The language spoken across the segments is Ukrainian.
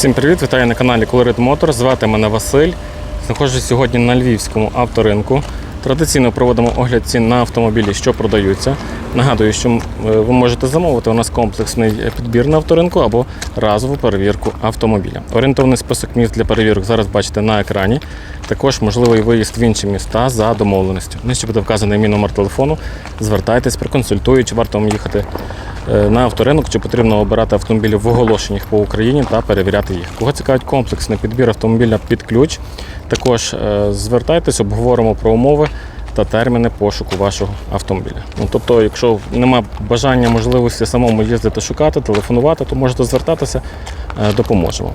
Всім привіт! Вітаю на каналі Colorit Motors. Звати мене Василь. Знаходжусь сьогодні на львівському авторинку. Традиційно проводимо огляд цін на автомобілі, що продаються. Нагадую, що е, ви можете замовити у нас комплексний підбір на авторинку або разову перевірку автомобіля. Орієнтовний список міст для перевірок зараз бачите на екрані. Також можливий виїзд в інші міста за домовленістю. Нижче буде вказаний мій номер телефону. Звертайтесь, проконсультую, чи варто вам їхати на авторинок, чи потрібно обирати автомобілі в оголошеннях по Україні та перевіряти їх. Кого цікавить комплексний підбір автомобіля під ключ, також е, звертайтесь, обговоримо про умови та терміни пошуку вашого автомобіля. Ну, тобто, якщо немає бажання, можливості самому їздити, шукати, телефонувати, то можете звертатися, е, допоможемо.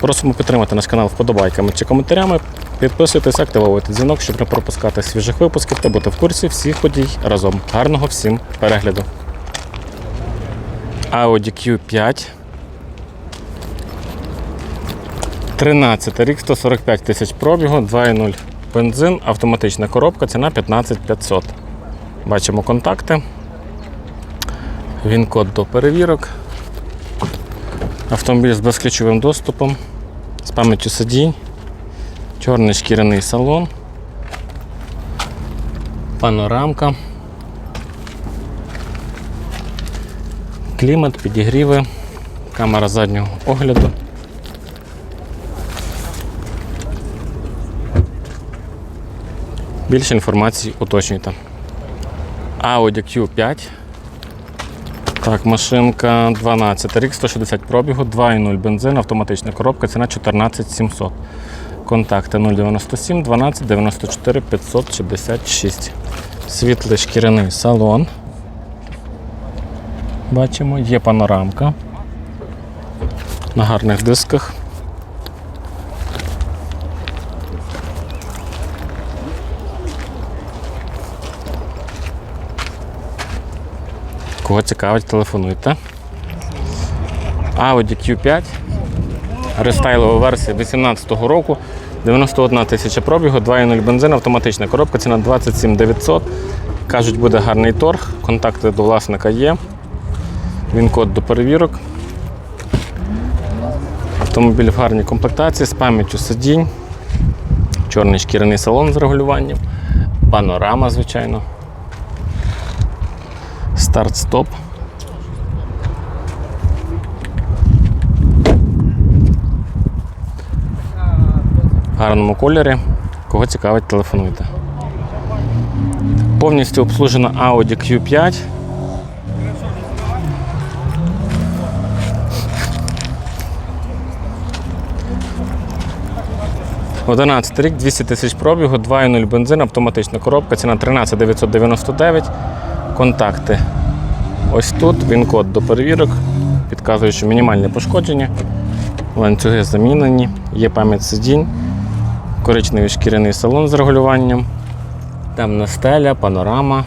Просимо підтримати наш канал вподобайками чи коментарями. Підписуйтесь, активовуйте дзвінок, щоб не пропускати свіжих випусків та бути в курсі всіх подій разом. Гарного всім перегляду! Audi Q5. 13 рік, 145 тисяч пробігу, 2.0 бензин, автоматична коробка, ціна 15 500. Бачимо контакти. Він код до перевірок. Автомобіль з безключовим доступом, з пам'яттю сидінь, чорний шкіряний салон, панорамка. Клімат, підігріви, камера заднього огляду. Більше інформації уточнюйте. Audi Q5. Так, машинка 12 рік, 160 пробігу, 2.0 бензин, автоматична коробка, ціна 14 700. Контакти 097 12 94 566. Світлий шкіряний салон. Бачимо, є панорамка на гарних дисках. Кого цікавить, телефонуйте. Audi Q5. Рестайлова версія 2018 року. 91 тисяча пробігу, 2.0 бензин, автоматична коробка, ціна 27 900. Кажуть, буде гарний торг. Контакти до власника є. Він код до перевірок. Автомобіль в гарній комплектації з пам'яттю сидінь. Чорний шкіряний салон з регулюванням. Панорама, звичайно. Старт-стоп. В гарному кольорі. Кого цікавить, телефонуйте. Повністю обслужена Audi Q5. Одинадцятий рік, 200 тисяч пробігу, 2.0 бензин, автоматична коробка, ціна 13 999. Контакти ось тут. Він код до перевірок. Підказує, що мінімальне пошкодження. Ланцюги замінені, є пам'ять сидінь, коричневий шкіряний салон з регулюванням, темна стеля, панорама,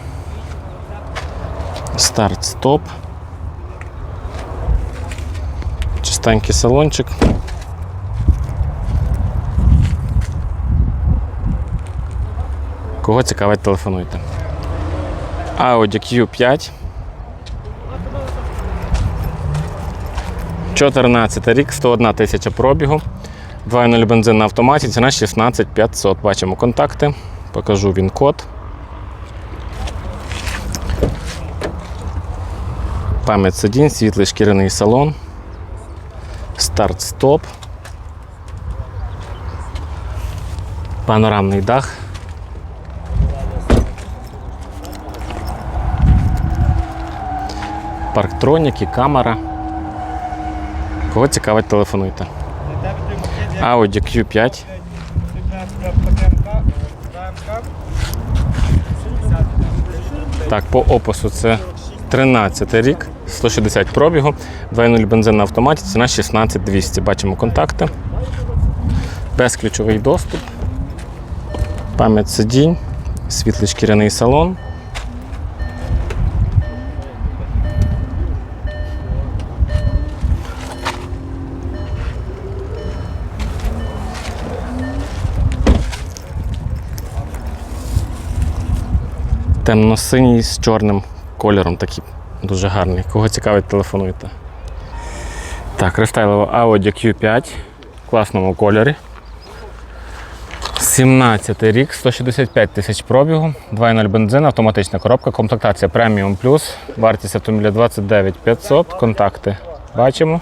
старт-стоп. Чистенький салончик. Кого цікавить, телефонуйте. Audi Q5. 14 рік, 101 тисяча пробігу. 2.0 бензин на автоматі, ціна 16 500. Бачимо контакти. Покажу він код. Пам'ять сидінь, світлий шкіряний салон. Старт-стоп. Панорамний дах. Парктроніки, камера. Кого цікавить, телефонуйте. Audi Q5. Так, по опису це 13 рік, 160 пробігу, 2.0 бензин на автоматі, ціна 16 200. Бачимо контакти. Безключовий доступ. Пам'ять сидінь, світлий шкіряний салон. Темно-синій з чорним кольором такий дуже гарний. Кого цікавить, телефонуйте. Так, рестайлова Audi Q5 в класному кольорі. 17 рік, 165 тисяч пробігу, 2.0 бензин, автоматична коробка, комплектація Premium Plus, вартість автомобіля 29 500, контакти бачимо.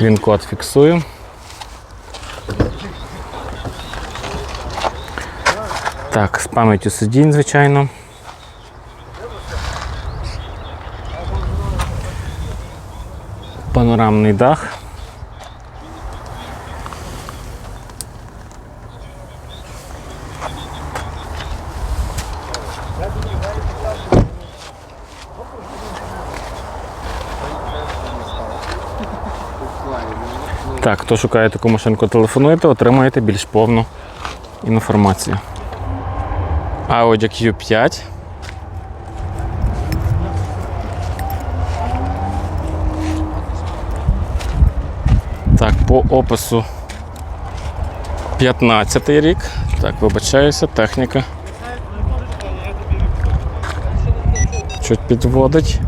Він код фіксую. Так, з пам'яттю сидінь, звичайно. Панорамний дах. Так, хто шукає таку машинку, телефонуйте, отримаєте більш повну інформацію. Audi Q5. Так, по опису 15 рік. Так, вибачаюся, техніка. Чуть підводить.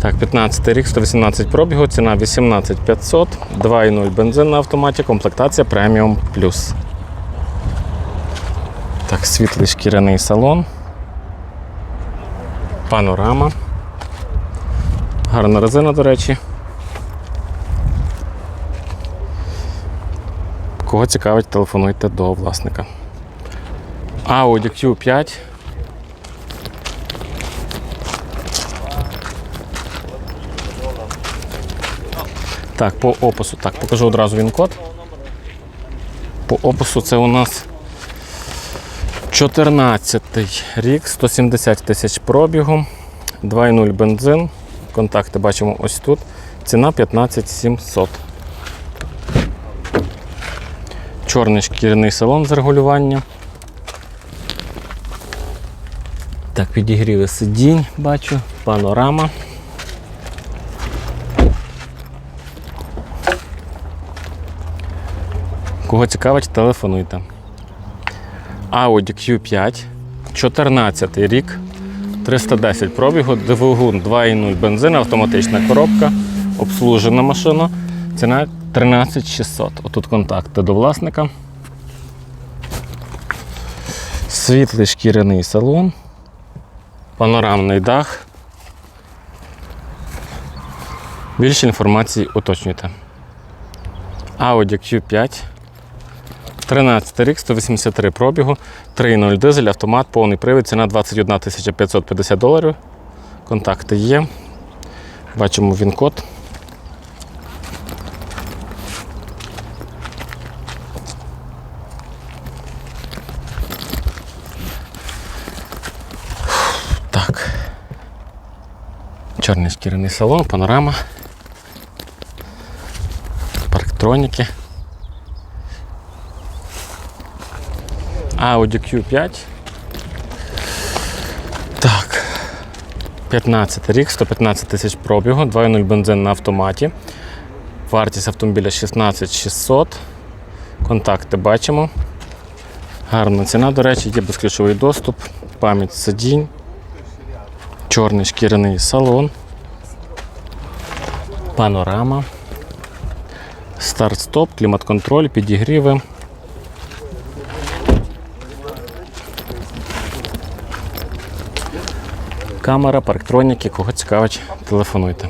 Так, 15 рік, 118 пробігу, ціна 18 500, 2,0 бензин на автоматі, комплектація Premium Plus. Так, світлий шкіряний салон. Панорама. Гарна резина, до речі. Кого цікавить, телефонуйте до власника. Audi Q5. Так, по опису. Так, покажу одразу він код. По опису це у нас 14 рік, 170 тисяч пробігу, 2,0 бензин. Контакти бачимо ось тут. Ціна 15 700. Чорний шкіряний салон з регулювання. Так, підігріли сидінь, бачу, панорама. Кого цікавить, телефонуйте. Audi Q5, 14 рік, 310 пробігу, двигун 2.0 бензин, автоматична коробка, обслужена машина. Ціна 13 600. Отут контакти до власника. Світлий шкіряний салон, панорамний дах. Більше інформації уточнюйте. Audi Q5. 13 рік, 183 пробігу, 3.0 дизель, автомат, повний привід, ціна 21 550 доларів. Контакти є. Бачимо він код. Так. Чорний шкіряний салон, панорама. Парктроніки. Audi Q5. Так. 15 рік, 115 тисяч пробігу, 2.0 бензин на автоматі. Вартість автомобіля 16 600. Контакти бачимо. Гарна ціна, до речі, є безключовий доступ, пам'ять сидінь, чорний шкіряний салон, панорама, старт-стоп, клімат-контроль, підігріви. Камера, парктроніки, кого цікавить, телефонуйте.